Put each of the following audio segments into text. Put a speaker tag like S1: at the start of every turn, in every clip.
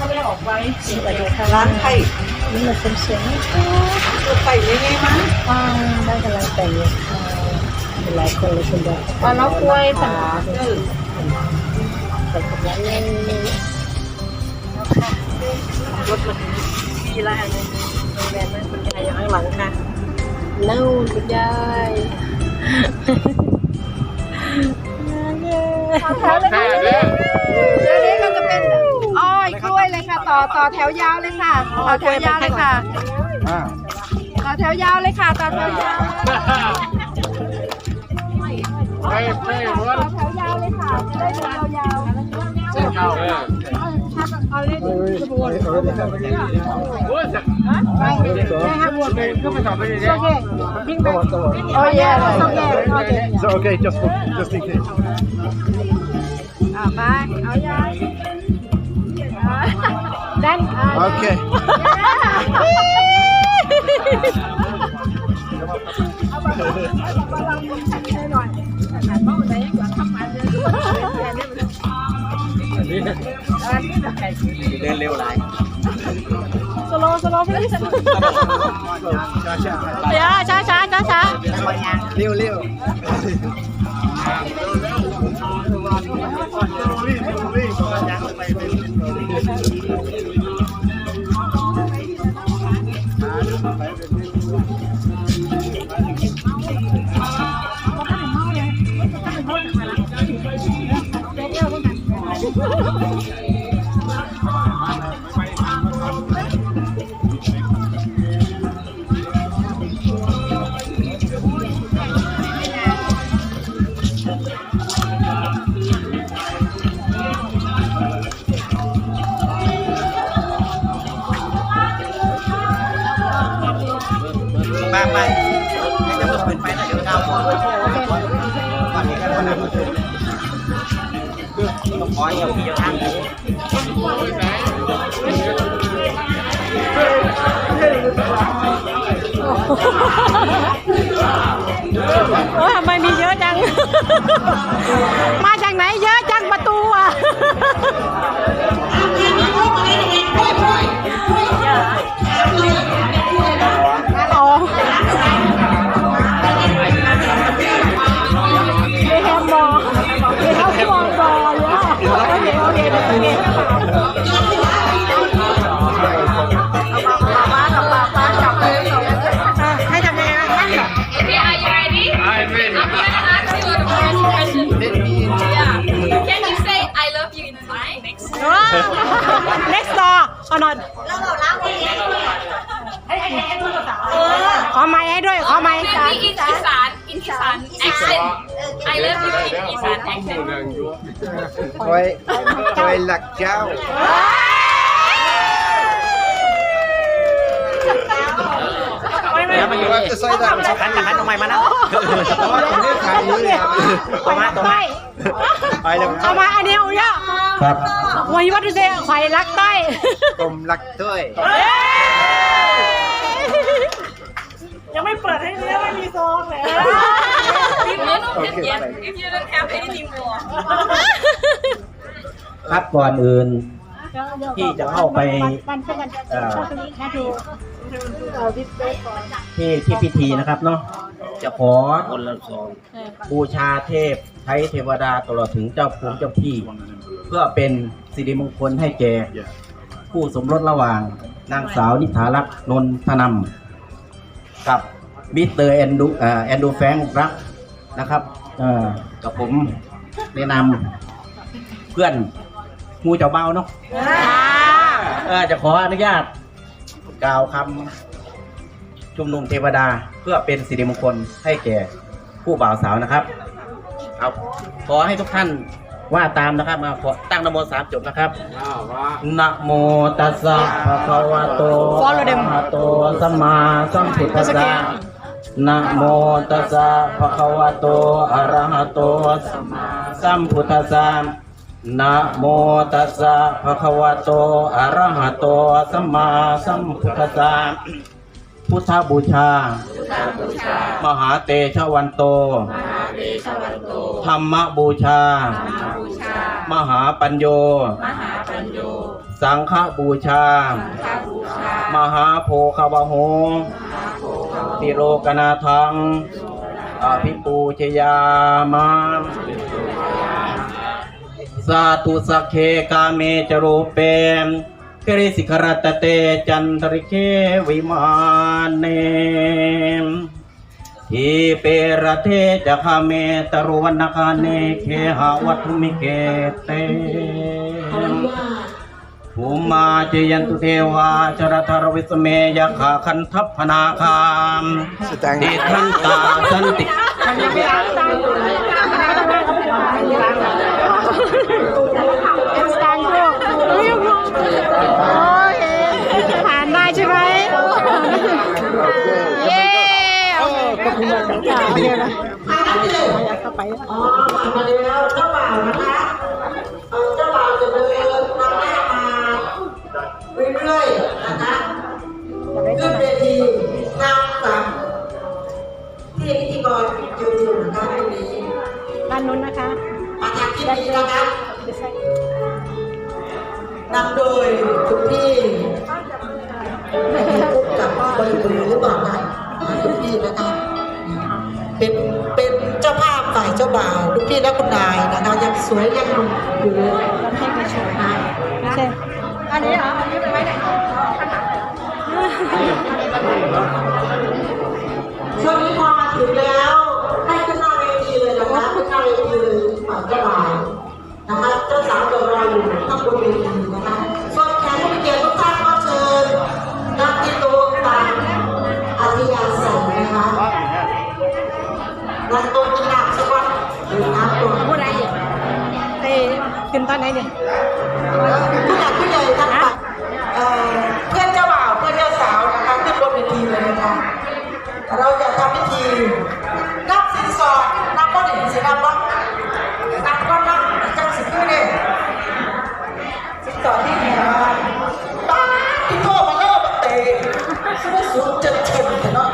S1: เขาไม่ออกไว้
S2: มาดูข้าง
S1: ร้านไข่
S2: นี่มันเป็นเสียง
S1: ตัวไข่ไม่ไงมั้ง
S2: ฟังได้กำลังใจเยอะค่ะหลายคนเลยคุณบอก
S1: อ๋อแล้วกล้วยผัดเออ
S2: แต่กำลังเล่น
S1: รถมันมีอะไรอะไรโรงแรมนั่นคุณยายอยู่ข้างหลังค่ะ
S2: เน่าคุณยาย
S1: แถวเลยค่ะเดี๋ย ต่อต่อแถวยาวเลยค่ะ ต่อแถวยาวเลยค่ะต่อแถวยาวเลยค่ะ ต่อแถวยาว
S3: ไม่ไม่รู้ว่า
S1: ต่อแถวยาวเลยค่ะจะได้ดูยาวๆ
S3: เส้นเข้าเออ
S1: เอาเลยดิ
S3: โอ้ยจะ
S1: ได้ครับหมด
S3: ไม่ก็ไม่ทำไปเลย
S1: โอเควิ่งไปโอ้ยแย่เลยโอเคโอเค
S4: So okay, just for, just in case.
S1: อะไปเอายาย ดันอะ
S4: Okay.
S3: เดินเร็วไร
S1: สโลว์ส
S3: ไปให้จะต้องเปิดไฟหน่เดี๋ยวก้าวก่อนก่อนนี้ก็มาขออย่าพี่อย่าทาง
S1: โอ้ยทำไมมีเยอะจัง มาจากไหนเยอะ door เอาหน่อยขอไม้ให้ด้วย ขอไม้
S5: Maybe in Isan, in Isan accent. I love you in Isan accent.
S4: คอยคอยหลักเจ้า
S3: แล้วมันอยู่ว่าจะใส่ได้มันสำคัญกับคันทำไมมานะ
S4: เพราะว่าผมได้ขายนี้เลยครับ
S3: ต่อมาต่อมา
S4: ไปเลย
S1: เอามาอันเดียวเยอะ
S4: ครับ
S1: วันนี้ว่าดูสิไข่รักใต้
S4: กลมหลักด้วย
S1: ยังไม่เปิดให้เนื้อไม่มีซองเลย
S5: We won't open yet if you don't have anything more.
S6: ครับก่อนอื่น ที่จะเข้าไปเอ่อที่ที่พิธีนะครับเนาะจะขอคนละสองบูชาเทพไทยเทวดาตลอดถึงเจ้าภูมิเจ้าที่ เพื่อเป็นสิริมงคลให้แก่ผู้สมรสระหว่างนางสาวนิธารักษ์นนทนำกับมิสเตอร์แอนดูเอ่อแอนดูแฟรงค์รักนะครับเอ่อกับผมแนะนำเพื่อนงูเจ้าเบ้าเนาะเออจะขออนุญาตกล่าวคำชุมนุมเทวดาเพื่อเป็นสิริมงคลให้แก่ผู้บ่าวสาวนะครับ เอาขอให้ทุกท่าน ว่าตามนะครับมาขอตั้งนะโมสามจบนะครับนะโมตัสสะภะคะวะโต
S1: Follow them
S6: อะระหะโตสัมมาสัมพุทธัสสะนะโมตัสสะภะคะวะโตอะระหะโตสัมมาสัมพุทธัสสะนะโมตัสสะภะคะวะโตอะระหะโตสัมมาสัมพุทธัสสะ พุทธบูชา มหาเตชะวันโต ธรรมบูชา มหาปัญโยสสังฆบูชา มหาโพคาวโหติโลกนาทังอภิปูชยามามสาธุสักเคกาเมจรูปเปมค ริสิขรัตเตจันทริเควิมานเนมทีเปรเทจะคาเมตรุวันนาคาเนเคหาวัตถุมิเกเตภูมาเจยันตุเทวาจรธารวิสเมยขาคันทัพพนาคามเดทันตาสันติ
S3: เอ็มสตานโชคโอ้ยผ่านได้ใช่ไหม เย้
S1: ขอบคุณมากครับเดี๋ยวนะเข้าไป
S7: อ๋อมาแล้วเจ้าบ่าวนะคะเจ้าบ่าวจะเดินนำหน้ามาเรื่อยๆนะคะขึ้นเวทีนำกับที่พิธีกรยืนอยู่นะคะตรงนี้
S1: ด้านนู้นนะคะ
S7: มาทางที่นี้นะคะนำโดยคุณพี่พูดกับบริบูรณ์หรื จ้าบ่าวทุกพี่และคุณนายนะคะยังสวยยังหนุ่มอยู่เลย
S1: ให้ไปชมไม่ใช่
S3: อันนี้เหรออันนี้เป็นไม้ไหน
S7: ช่วงนี้พอมาถึงแล้วให้ขึ้นหน้าเวทีเลยนะคะขึ้นหน้าเวทีเลยฝ่งเจ้าบ่าวนะคะเจ้าสาวกับเราอยู่ข้างบนเวที
S1: เนี่ย
S7: ผู้หลักผู้ใหญ่ทั้งฝ่ายเอ่อเพื่อนเจ้าบ่าวเพื่อนเจ้าสาวนะคะขึ้นบนเวทีเลยนะคะเราจะทำพิธีนับสินสอดนับก้อนหินสินับว่านับก้อนนับจังสิคือเนี่ยสินสอดที่ไหนมาป้าที่โทรมาเล่าบักเตะซึ่งสูงเจ็ดเฉินเนาะ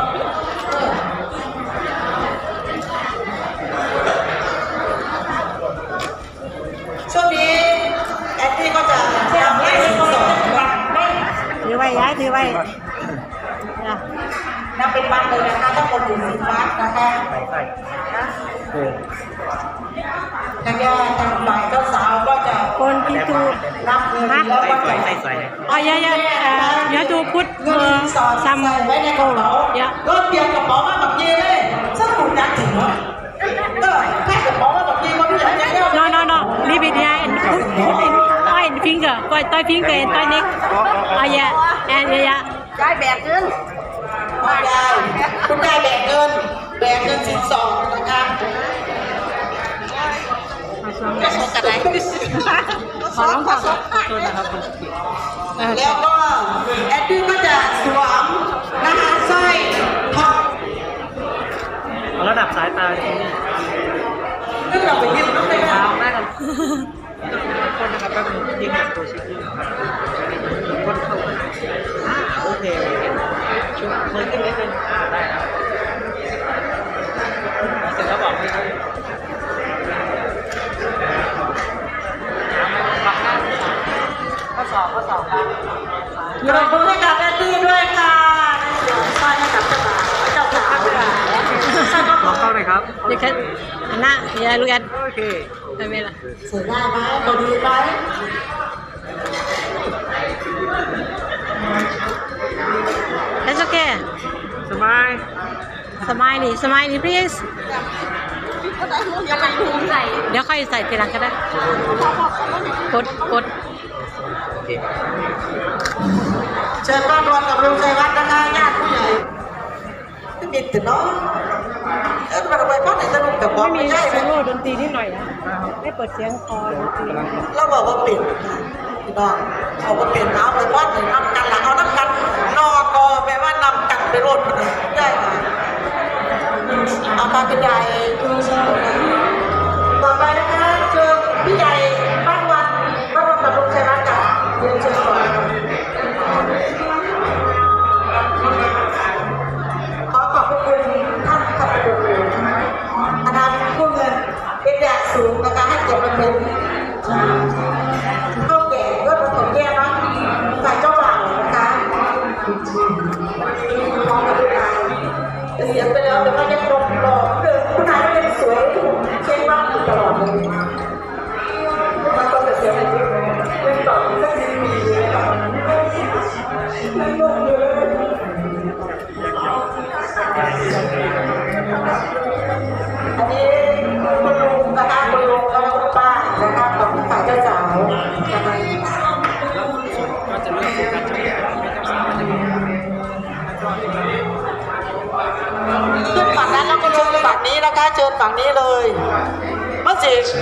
S7: ช่วงนี้แอดดี้ก็จะทำให้สินสอดไม่
S1: ถือไว้ย้ายถือไว้นะ
S7: นับเป็นบัตรเลยนะคะทั้งหมดอยู่สิบบัตรนะคะ แล้วก็ทางฝ่ายเจ้าสาวก็จะ
S1: คนที่ถูก
S7: รับเงินแล้วก็จะ
S1: อ๋อยายายยาตูพุทธ
S7: เงินสินสอด
S1: ซัม
S7: ใส่ไว้ในกระเป๋า
S1: เยอะ
S7: ก็เตรียมกระเป๋ามาแบบนี้เลยสนุกนักถึงว่าเออแค่กระเป๋ามาแบบนี้ก็ไม่อยากจะเที่ยว
S1: no no no leave it here and put put in toy finger toy toy finger and toy neck oh yeah and yeah yeah
S3: ได้แบกขึ้น
S7: คุณยายคุณยายแบกเงิน แบกเงินสินสอดนะคะจะส่งกันไหน
S1: ขอร้องก่อน
S7: แล้วก็แอดดี้ก็จะสวมนะคะสร้อยทอง
S4: ระดับสายตา
S7: ซึ่งเราไปยืมน้องไปค่ะ
S4: คนนะครับก็ยิงแบบตัวชิคกี้คนเข้าโอเคช่วยมือขึ้นนิดนึงได้ครับ เสร็จแล้วบอกให้ข้อสอบข้อสอบครับ
S7: ปรบมือให้กับแอดดี้ด้วยค่ะสวมสร้อยให้กับเจ้าบ่าวเจ้าสาว
S4: ลอเข้าหน่อยครับ
S1: you can อันน่ะ yeah look at
S4: โอเค
S1: ไม่เป็นไร
S7: สวยได้ไหมพอดีไหม
S1: that's okay
S4: สบาย
S1: smiley smiley please เดี๋ยวค่อยใส่ทีหลังก็ได้ กดกด
S7: เชิญป้านวลกับลุงชัยวัฒน์นะคะญาติผู้ใหญ่ไม่มีแต่น้องเออมันเอาไปเพราะไหนสนุกแต่บอก
S1: ไม่
S7: ไม่
S1: มี
S7: ใช่
S1: โซ
S7: เลย
S1: โล่ดนตรีนิดหน่อยนะไม่เปิดเสียงคอดนตรี
S7: เราบอกว่าปิดพี่น้องเอาว่าปิดเอาไปวัดเลยนำกันหลังเอาน้ำกันนอกอแปลว่านำกันไปรดได้ค่ะเอามา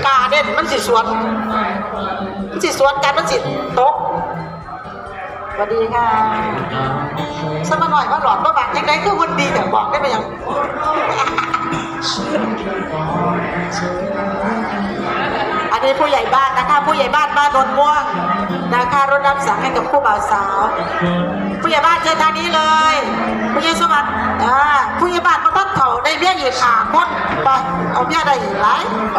S7: กาเด่นมันสิสวนมันสิสวนกันมันสิตกสวัสดีค่ะสมาหน่อยว่าหลอดว่าบางยังไงคือคนดีแต่บอกได้ไหมยังอันนี้ผู้ใหญ่บ้านนะคะ ผู้ใหญ่บ้านบ้านนนม่วงนะคะรถรับสั่งให้กับผู้บ่าวสาว ผู้ใหญ่บ้านเชิญทางนี้เลย ผู้ใหญ่สมัครอ่าผู้ใหญ่บ้านมาตั้งเขาได้เบี้ยอีกขาคนไปเอาเบี้ยได้อีกหลายไป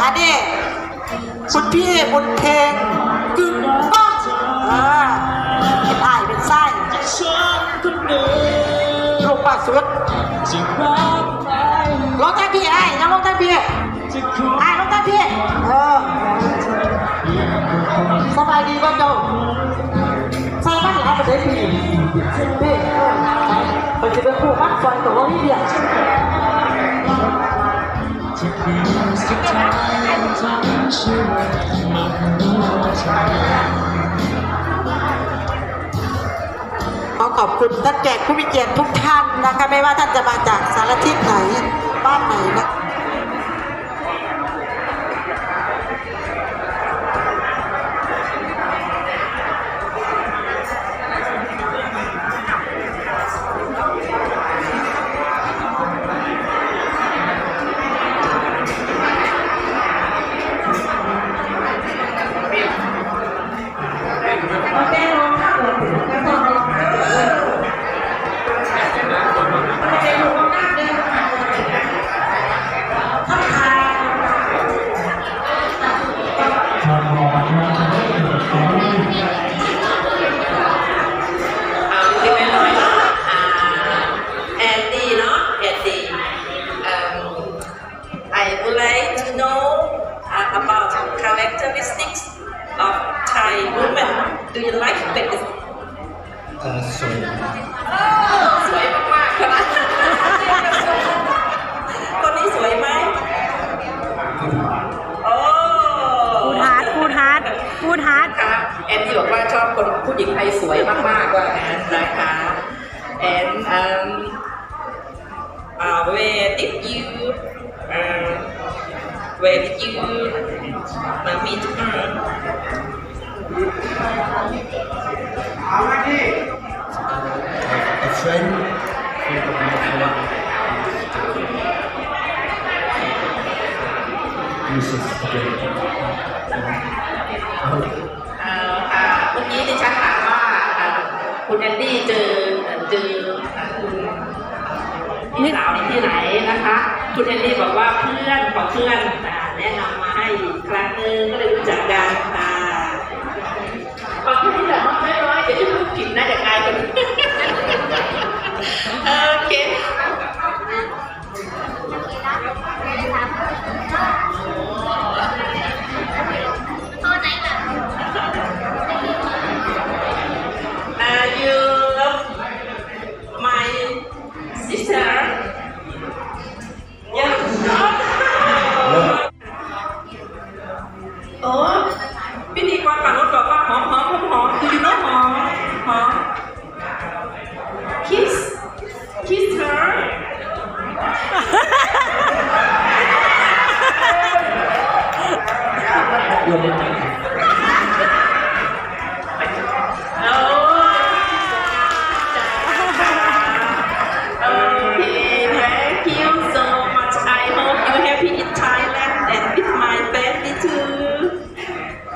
S7: อันนี้คุณพี่บุญเพลงกึ่งป้องอ่าเป็นอ้ายเป็นไส้ลูกปากสุดลงทางพี่ไอ้ายยังลงทางพี่ไอ้ายลงทางพี่เออสบายดีก็เจ้าใส่บ้านหลายประเทศพี่พี่มันจะเป็นผู้มักซอยตัวว่าพี่เดีย ขอขอบคุณท่านแขกผู้มีเกียรติทุกท่านนะคะ ไม่ว่าท่านจะมาจากสารทิศไหน บ้านไหนนะ
S8: would like to know uh, about characteristics of Thai women. Do you like it?
S9: สวย
S8: สวยมากๆค่ะคนนี้สวยไหม โอ้
S1: พูดฮาร์ดพูดฮาร์ดพูดฮาร์ด
S8: ค่ะแอนดี้บอกว่าชอบคนผู้หญิงไทยสวยมากๆว่างั้นนะคะ and um uh, where did you uh, where did you uh, meet her
S9: a friend Mrs.
S8: เอ่อค่ะเมื่อกี้ดิฉันถามว่าคุณแอนดี้เจอเจอคุณพี่สาวที่ไหนนะคะ คุณแอนดี้บอกว่าเพื่อนของเพื่อนนะ โ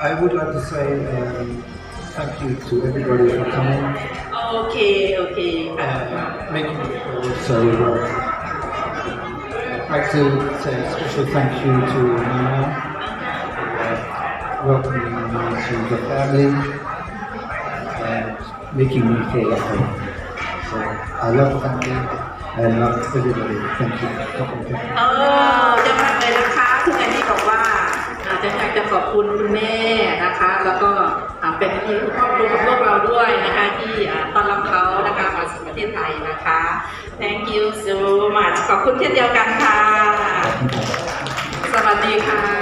S8: I
S9: would like to say um, thank you to everybody for coming
S8: Okay, okay.
S9: and making it so well. I'd like to say a special thank you to Nana uh, welcoming me to the family and making me feel at home. So I love family and love everybody. Thank you.
S8: เอ จะอยากจะขอบคุณคุณแม่นะคะ แล้วก็อ่าเป็นที่ครอบครัวของพวกเราด้วยนะคะที่อ่าต้อนรับเขานะคะมาสู่ประเทศไทยนะคะ thank you so much ขอบคุณเช่นเดียวกันค่ะ สวัสดีค่ะ